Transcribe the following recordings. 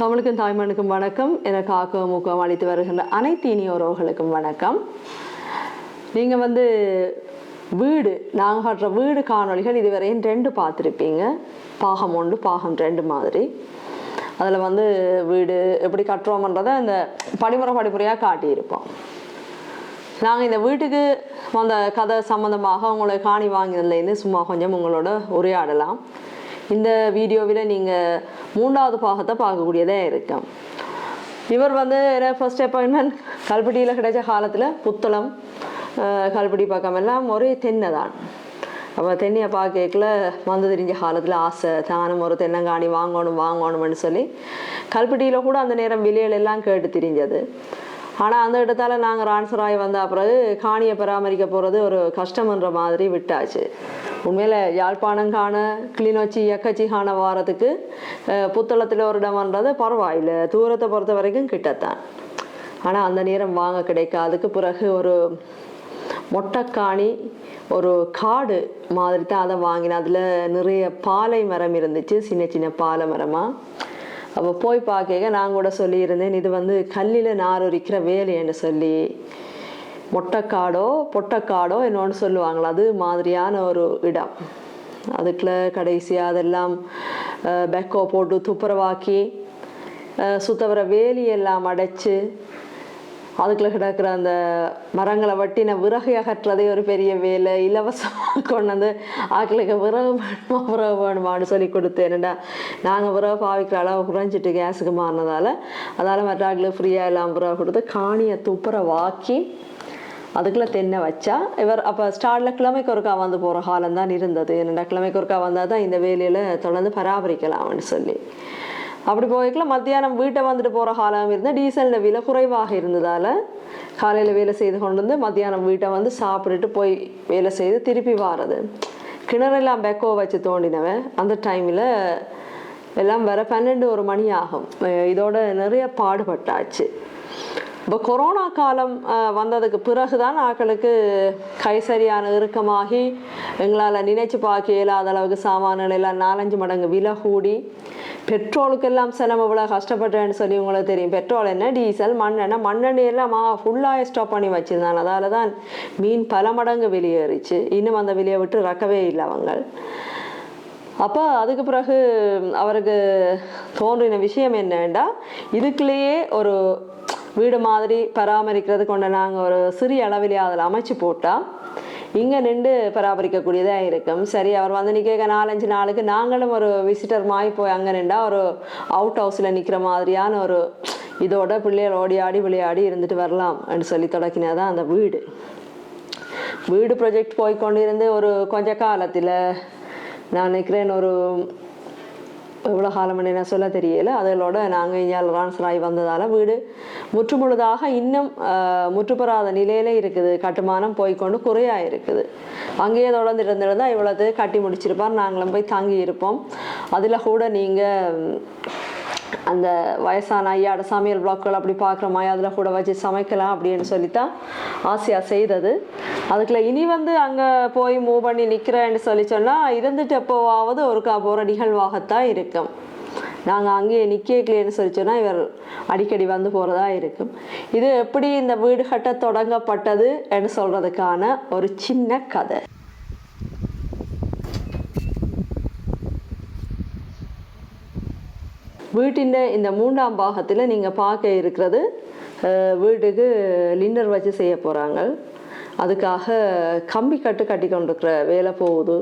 தமிழுக்கும் தாய்மனுக்கும் வணக்கம். எனக்கு ஆக்கம் ஊக்கம் அளித்து வருகின்ற அனைத்து இனியோரோர்களுக்கும் வணக்கம். நீங்கள் வந்து வீடு நாங்கள் காட்டுற வீடு காணொளிகள் இதுவரையும் ரெண்டு பார்த்துருப்பீங்க. பாகம் ஒன்று பாகம் ரெண்டு மாதிரி. அதில் வந்து வீடு எப்படி கட்டுறோம்ன்றதை இந்த படிமுறை படிமுறையாக காட்டியிருப்போம். நாங்கள் இந்த வீட்டுக்கு வந்த கதை சம்மந்தமாக உங்களை காணி வாங்கினதுலேருந்து சும்மா கொஞ்சம் உங்களோட உரையாடலாம். இந்த வீடியோவில் நீங்கள் மூன்றாவது பாகத்தை பார்க்கக்கூடியதே இருக்கும். இவர் வந்து ஃபர்ஸ்ட் அப்பாயின்மெண்ட் கல்பட்டியில் கிடைச்ச காலத்தில் புத்தளம் கல்பட்டி பக்கம் எல்லாம் ஒரே தென்னை தான். அப்போ தென்னையை பார்க்கல வந்து தெரிஞ்ச காலத்தில் ஆசை தானும் ஒரு தென்னங்காணி வாங்கணும் வாங்கணும்னு சொல்லி கல்பட்டியில் கூட அந்த நேரம் விலைகள் எல்லாம் கேட்டு திரிஞ்சது. ஆனால் அந்த இடத்தால் நாங்கள் ட்ரான்ஸ்ஃபர் ஆகி வந்த பிறகு காணியை பராமரிக்க போகிறது ஒரு கஷ்டம்ன்ற மாதிரி விட்டாச்சு. உண்மையில் யாழ்ப்பாணம் காண கிளிநொச்சி எக்கச்சி காண வாரத்துக்கு புத்தளத்தில் ஒரு இடம்ன்றது பரவாயில்லை. தூரத்தை பொறுத்த வரைக்கும் கிட்டத்தான். ஆனால் அந்த நேரம் வாங்க கிடைக்காதுக்கு பிறகு ஒரு மொட்டைக்காணி ஒரு காடு மாதிரி தான் அதை வாங்கினேன். அதில் நிறைய பாலை மரம் இருந்துச்சு சின்ன சின்ன பாலை மரமாக அப்போ போய் பார்க்க நான் கூட சொல்லியிருந்தேன் இது வந்து கல்லில் நார் உரிக்கிற வேலைன்னு சொல்லி. மொட்டைக்காடோ பொட்டைக்காடோ என்னோன்னு சொல்லுவாங்களா? அது மாதிரியான ஒரு இடம். அதுக்குள்ள கடைசியாக அதெல்லாம் பெக்கோ போட்டு துப்புரவாக்கி சுத்தவர வேலியெல்லாம் அடைச்சு அதுக்குள்ள கிடக்கிற அந்த மரங்களை வட்டின விறகு அகற்றதே ஒரு பெரிய வேலை இலவசமாக கொண்டு வந்து ஆக்களுக்கு விறகு வேணுமா விறகு வேணுமான்னு சொல்லி கொடுத்தேன்டா நாங்கள் விறகு பாவிக்கிற அளவு குறைஞ்சிட்டு கேஸுக்கு மாறினதால அதால் மற்ற ஆக்களுக்கு ஃப்ரீயாக எல்லாம் விறகு கொடுத்து காணியை துப்புரவாக்கி அதுக்குள்ளே தென்னை வச்சா இவர் அப்போ ஸ்டார்டில் கிழமைக்கு ஒருக்கா வந்து போகிற காலம் தான் இருந்தது. என்னடா கிழமைக்கு ஒருக்கா வந்தால் தான் இந்த வேலையில் தொடர்ந்து பராமரிக்கலாம்னு சொல்லி. அப்படி போய்க்கல மத்தியானம் வீட்டை வந்துட்டு போகிற காலம் இருந்தால் டீசல் விலை குறைவாக இருந்ததால் காலையில் வேலை செய்து கொண்டு வந்து மத்தியானம் வீட்டை வந்து சாப்பிட்டுட்டு போய் வேலை செய்து திருப்பி வாரது. கிணறெல்லாம் பெக்கோ வச்சு தோண்டினவன். அந்த டைமில் எல்லாம் வர பன்னெண்டு ஒரு மணி ஆகும். இதோட நிறைய பாடுபட்டாச்சு. இப்போ கொரோனா காலம் வந்ததுக்கு பிறகு தான் ஆக்களுக்கு கை சரியான இறுக்கமாகி எங்களால் நினைச்சு பார்க்க இயலாத அளவுக்கு சாமான்கள் எல்லாம் நாலஞ்சு மடங்கு விலை கூடி பெட்ரோலுக்கெல்லாம் செலவு இவ்வளோ கஷ்டப்பட்டேன்னு சொல்லி உங்களுக்கு தெரியும். பெட்ரோல் என்ன? டீசல் மண்ணெண்ணெய் மண்ணெண்ணெய் எல்லாம் ஃபுல்லாக ஸ்டாப் பண்ணி வச்சுருந்தாங்க. அதால தான் மீன் பல மடங்கு வெளியேறிச்சு. இன்னும் அந்த வெளியே விட்டு ரக்கவே இல்லை அவங்க அப்போ அதுக்கு பிறகு அவருக்கு தோன்றின விஷயம் என்னன்னா இதுக்குள்ளேயே ஒரு வீடு மாதிரி பராமரிக்கிறது கொண்ட நாங்கள் ஒரு சிறிய அளவிலே அதில் அமைச்சு போட்டால் இங்கே நின்று பராமரிக்கக்கூடியதாக இருக்கும். சரி அவர் வந்து நிற்க நாலஞ்சு நாளுக்கு நாங்களும் ஒரு விசிட்டர் மாதிரி போய் அங்கே நின்றா ஒரு அவுட் ஹவுஸில் நிற்கிற மாதிரியான ஒரு இதோட பிள்ளைகள் ஓடி ஆடி விளையாடி இருந்துட்டு வரலாம் அப்படின்னு சொல்லி தொடக்கினதான் அந்த வீடு. வீடு ப்ரொஜெக்ட் போய் கொண்டிருந்து ஒரு கொஞ்ச காலத்தில் நான் நினைக்கிறேன் ஒரு எவ்வளோ காலம் என்ன சொல்ல தெரியல. அதோட நாங்கள் இங்கே ட்ரான்ஸ்ஃபர் ஆகி வந்ததால் வீடு முற்றுமுழுதாக இன்னும் முற்றுப்பெறாத நிலையில இருக்குது. கட்டுமானம் போய்க்கொண்டு குறையா இருக்குது அங்கேயே தொடர்ந்து இருந்திருந்தா இவ்வளவு கட்டி முடிச்சிருப்பார். நாங்களும் போய் தாங்கி இருப்போம். அதில் கூட நீங்கள் அந்த வயசான ஐயாட சமையல் பிளாக்குகள் அப்படி பார்க்குற மாதிரி அதில் கூட வச்சு சமைக்கலாம் அப்படின்னு சொல்லித்தான் ஆசையாக செய்தது. அதுக்குள்ள இனி வந்து அங்கே போய் மூவ் பண்ணி நிற்கிறேன்னு சொல்லி சொன்னால் இருந்துட்டு எப்போவாவது ஒரு போகிற நிகழ்வாகத்தான் இருக்கும். நாங்கள் அங்கேயே நிற்கலேன்னு சொல்லி சொன்னால் இவர் அடிக்கடி வந்து போகிறதா இருக்கும். இது எப்படி இந்த வீடு கட்ட தொடங்கப்பட்டது என்று சொல்கிறதுக்கான ஒரு சின்ன கதை. வீட்டின் இந்த மூன்றாம் பாகத்தில் நீங்கள் பார்க்க இருக்கிறது வீட்டுக்கு லிண்டர் வச்சு செய்ய போகிறாங்க அதுக்காக கம்பி கட்டு கட்டி கொண்டிருக்கிற வேலை போகுது.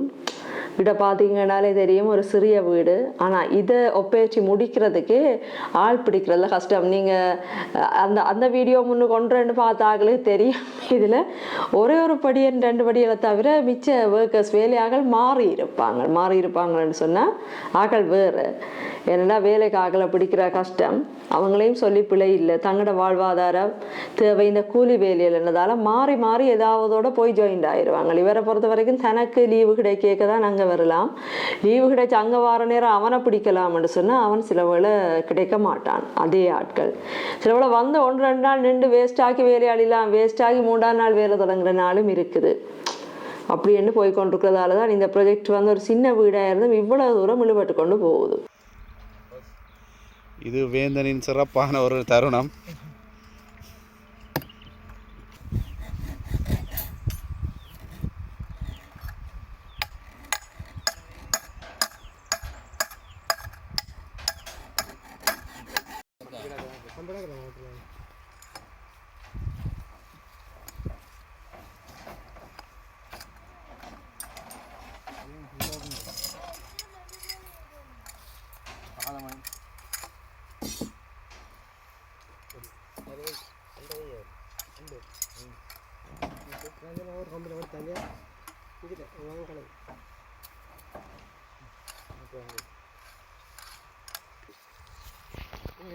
இட பார்த்தீங்கன்னாலே தெரியும் ஒரு சிறிய வீடு. ஆனால் இதை ஒப்பேற்றி முடிக்கிறதுக்கே ஆள் பிடிக்கிறதுல கஷ்டம் நீங்கள் அந்த அந்த வீடியோ முன்னு கொண்டுன்னு பார்த்தாங்களே தெரியும். இதில் ஒரே ஒரு படியன் ரெண்டு படிகளை தவிர மிச்ச ஒர்க்கர்ஸ் வேலையாக்கள் மாறி இருப்பாங்க. மாறி இருப்பாங்கன்னு சொன்னால் ஆக்கள் வேறு. ஏன்னா வேலைக்கு ஆக்களை பிடிக்கிற கஷ்டம் அவங்களையும் சொல்லி பிழை இல்லை. தங்களோட வாழ்வாதாரம் தேவை இந்த கூலி வேலையில் என்னதால மாறி மாறி ஏதாவதோட போய் ஜாயின்ட் ஆயிடுவாங்க இவரை பொறுத்த வரைக்கும் தனக்கு லீவு கிடைக்க தான் நாங்கள் வரலாம். லீவு கிடைச்ச அங்கே வார நேரம் அவனை பிடிக்கலாம்னு சொன்னால் அவன் சில வேளை கிடைக்க மாட்டான். அதே ஆட்கள். சில வேளை வந்து ஒன்று ரெண்டு நாள் நின்று வேஸ்ட் ஆக்கி வேலையாளிலாம் வேஸ்ட் ஆகி மூன்றாம் நாள் வேலை தொடங்குற நாளும் இருக்குது. அப்படின்னு போய் கொண்டிருக்கிறதால தான் இந்த ப்ரொஜெக்ட் வந்து ஒரு சின்ன வீடாக இருந்தும் இவ்வளோ தூரம் இழுபட்டு கொண்டு போகுது. இது வேந்தனின் சிறப்பான ஒரு தருணம்.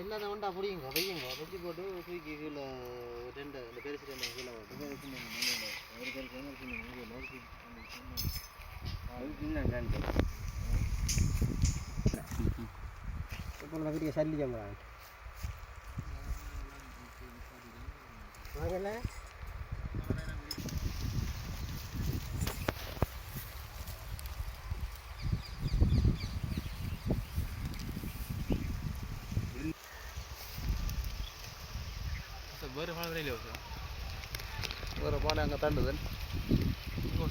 எல்லாரும் ஒன்றா பிடிங்க வையுங்க வச்சு போட்டு தூக்கி கீழே ரெண்டு இந்த பெருசு ரெண்டு கீழே போட்டு ஒரு பெருசு ஒரு சின்ன ஒரு இப்போ வீடியோ சல்லி ஜம்புறாங்க வாங்கல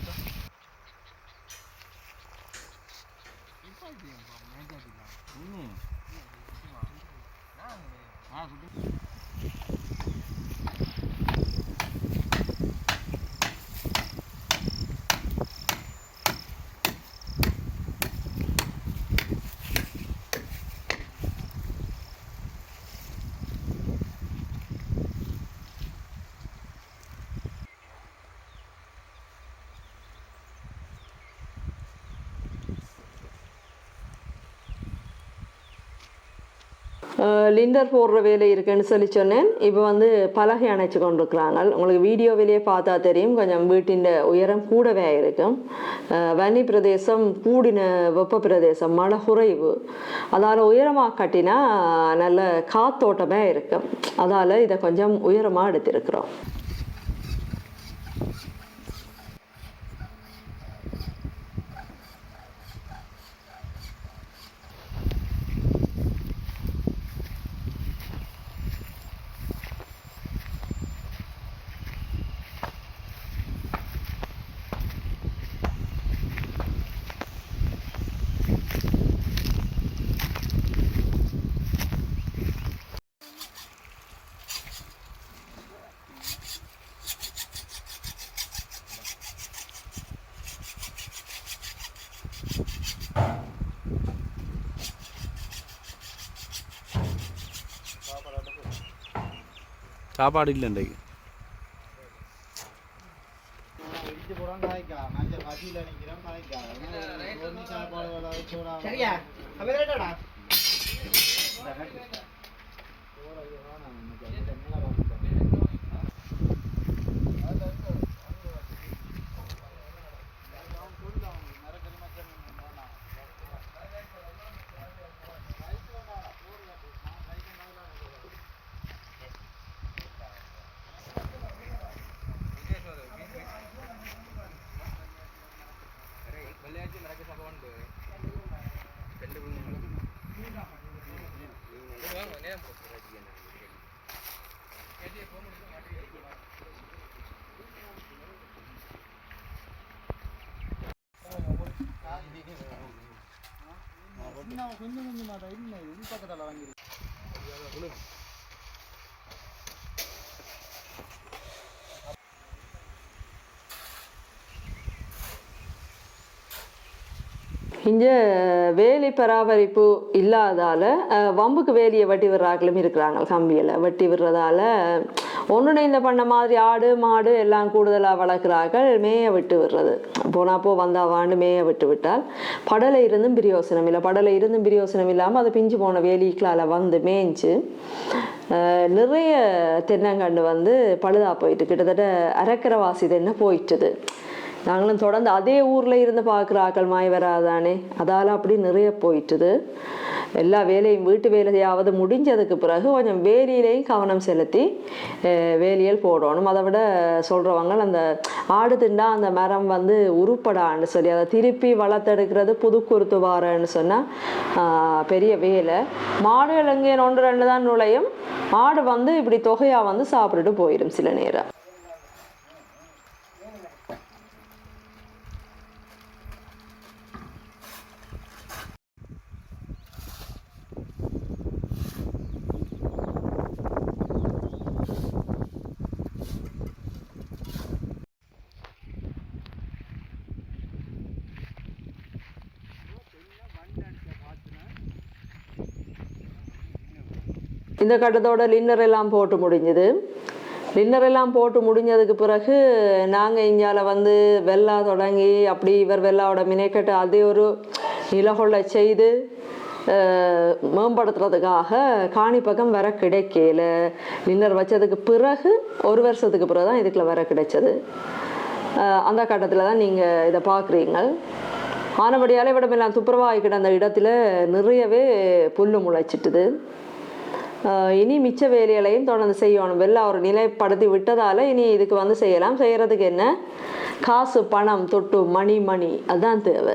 burada. Hmm. Ha, லிண்டர் போடுற வேலை இருக்குன்னு சொல்லி சொன்னேன். இப்போ வந்து பலகை அணைச்சு கொண்டிருக்கிறாங்க. உங்களுக்கு வீடியோ வெளியே பார்த்தா தெரியும். கொஞ்சம் வீட்டின் உயரம் கூடவே இருக்கும். வன்னி பிரதேசம் கூடின வெப்ப பிரதேசம் மழை குறைவு. அதால் உயரமாக கட்டினா நல்ல காத்தோட்டமே இருக்கும். அதால் இதை கொஞ்சம் உயரமாக எடுத்திருக்கிறோம். சாப்பாடு இல்லை இன்றைக்கு இடிச்சு போடாம காய்க்கலாம் நல்ல பசியில் நிற்கிறோம் காய்க்கலாம் சாப்பாடு வச்சு சரியா? அப்படியேடா கொஞ்சம் கொஞ்சமாக இல்லை இது பக்கத்தில் வாங்கி இங்கே வேலி பராமரிப்பு இல்லாதால் வம்புக்கு வேலியை வெட்டி விடுறாக்களும் இருக்கிறாங்க கம்பியில். வெட்டி விடுறதால ஒன்றிணைந்த பண்ண மாதிரி ஆடு மாடு எல்லாம் கூடுதலாக வளர்க்குறார்கள். மேய விட்டு விடுறது. போனால் போ வந்தா வாண்டு மேய விட்டு விட்டால் படலை இருந்தும் பிரியோசனம் இல்லை. படலை இருந்தும் பிரியோசனம் இல்லாமல் அது பிஞ்சு போன வேலிக்களால் வந்து மேய்ஞ்சு நிறைய தென்னங்கண்டு வந்து பழுதா போயிட்டு கிட்டத்தட்ட அரைக்கரவாசி தென்னை போயிட்டுது. நாங்களும் தொடர்ந்து அதே ஊரில் இருந்து பார்க்குற ஆக்கள் மாய் வராதானே? அதால் அப்படி நிறைய போயிட்டுது. எல்லா வேலையும் வீட்டு வேலையாவது முடிஞ்சதுக்கு பிறகு கொஞ்சம் வேலியிலையும் கவனம் செலுத்தி வேலியல் போடணும். அதை விட சொல்கிறவங்க அந்த ஆடு திண்டா அந்த மரம் வந்து உருப்படான்னு சொல்லி அதை திருப்பி வளர்த்தெடுக்கிறது புது வாரன்னு சொன்னால் பெரிய வேலை. மாடுகள் எங்கே ஒன்று ரெண்டு தான் நுழையும். ஆடு வந்து இப்படி தொகையாக வந்து சாப்பிட்டுட்டு போயிடும் சில நேரம். இந்த கட்டத்தோட லின்னர் எல்லாம் போட்டு முடிஞ்சுது. லின்னர் எல்லாம் போட்டு முடிஞ்சதுக்கு பிறகு நாங்கள் இங்கால வந்து வெள்ளா தொடங்கி அப்படி இவர் வெள்ளாவோட மினைக்கட்டு அதே ஒரு நிலகொள்ள செய்து மேம்படுத்துறதுக்காக காணி பக்கம் வர கிடைக்கல. லின்னர் வச்சதுக்கு பிறகு ஒரு வருஷத்துக்கு பிறகு தான் இதுக்குள்ள வர கிடைச்சது. அந்த கட்டத்தில் தான் நீங்கள் இதை பார்க்குறீங்க. ஆனபடியால் விடமெல்லாம் துப்புரவாகி கிடந்த இடத்துல நிறையவே புல் முளைச்சிட்டுது. இனி மிச்ச வேலைகளையும் தொடர்ந்து செய்யணும். வெளில அவர் நிலைப்படுத்தி விட்டதால் இனி இதுக்கு வந்து செய்யலாம். செய்கிறதுக்கு என்ன? காசு பணம் தொட்டு மணி மணி. அதுதான் தேவை.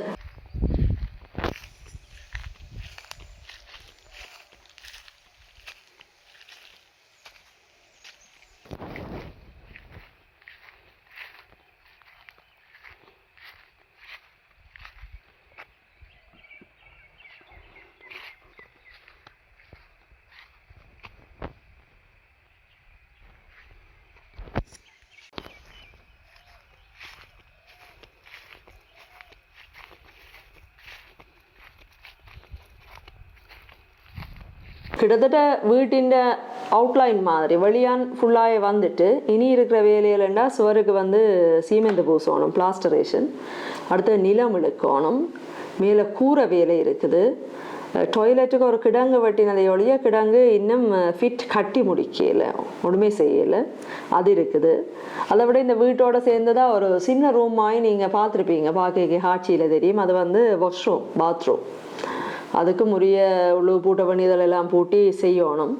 கிட்டத்தட்ட வீட்டின் அவுட்லைன் மாதிரி வெளியான் ஃபுல்லாக வந்துட்டு இனி இருக்கிற வேலையிலண்டா சுவருக்கு வந்து சீமெந்து பூசணும் பிளாஸ்டரேஷன் அடுத்து நிலம் இழுக்கணும். மேலே கூரை வேலை இருக்குது. டாய்லெட்டுக்கு ஒரு கிடங்கு வெட்டினதை ஒழிய கிடங்கு இன்னும் ஃபிட் கட்டி முடிக்கல. ஒன்றுமே செய்யலை. அது இருக்குது. அதை விட இந்த வீட்டோட சேர்ந்ததாக ஒரு சின்ன ரூம் ஆகி நீங்கள் பார்த்துருப்பீங்க. பார்க்க காட்சியில் தெரியும். அது வந்து வாஷ்ரூம் பாத்ரூம் அதுக்கும் உரிய உள்ளு பூட்ட பண்ணி இதெல்லாம் பூட்டி செய்யணும்.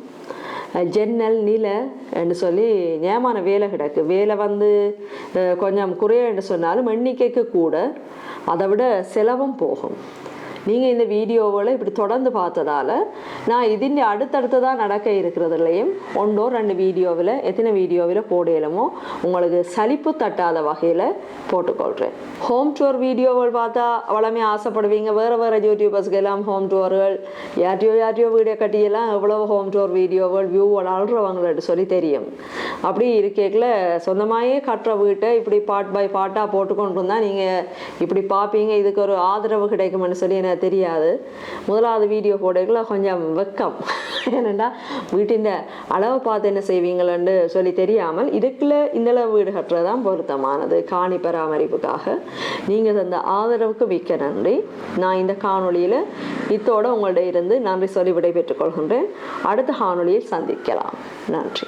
ஜன்னல் நில என்று சொல்லி நியமான வேலை கிடக்கு. வேலை வந்து கொஞ்சம் கொஞ்சம் குறையன்னு சொன்னாலும் எண்ணிக்கைக்கு கூட. அதை விட செலவும் போகும். நீங்கள் இந்த வீடியோவில் இப்படி தொடர்ந்து பார்த்ததால நான் இதிൻ്റെ அடுத்தடுத்ததாக நடக்க இருக்கிறதுலையும் ஒன்றோ ரெண்டு வீடியோவில் எத்தனை வீடியோவில் போடையிலுமோ உங்களுக்கு சலிப்பு தட்டாத வகையில் போட்டுக்கொள்கிறேன் ஹோம் டூர் வீடியோகள் பார்த்தா அவ்வளோமே ஆசைப்படுவீங்க. வேறு வேறு யூடியூபர்ஸ்க்கு எல்லாம் ஹோம் டூர்கள் யார்ட்டையோ யார்ட்டையோ வீடியோ கட்டியெல்லாம் எவ்வளோ ஹோம் டூர் வீடியோகள் வியூ வளர்றவங்கள்ட்ட சொல்லி தெரியும். அப்படி இருக்கேக்கில் சொந்தமாகவே கட்டுற வீட்டை இப்படி பாட் பை பாட்டாக போட்டுக்கொண்டு இருந்தால் நீங்கள் இப்படி பார்ப்பீங்க. இதுக்கு ஒரு ஆதரவு கிடைக்கும்னு சொல்லி எனக்கு தெரியாது. முதலாவது வீடியோ போடக்குள்ள கொஞ்சம் வெக்கம். ஏனெண்டா வீட்டின் அளவை பார்த்து என்ன செய்வீங்களன்னு சொல்லி தெரியாமல் இதுக்குள்ள இந்தளவு வீடு கட்டுறது தான் பொருத்தமானது. காணி பராமரிப்புக்காக. நீங்கள் தந்த ஆதரவுக்கு மிக்க நன்றி. நான் இந்த காணொளியில் இத்தோடு உங்கள்கிட்ட இருந்து நன்றி சொல்லி விடைபெற்றுக் கொள்கின்றேன். அடுத்த காணொலியில் சந்திக்கலாம். நன்றி.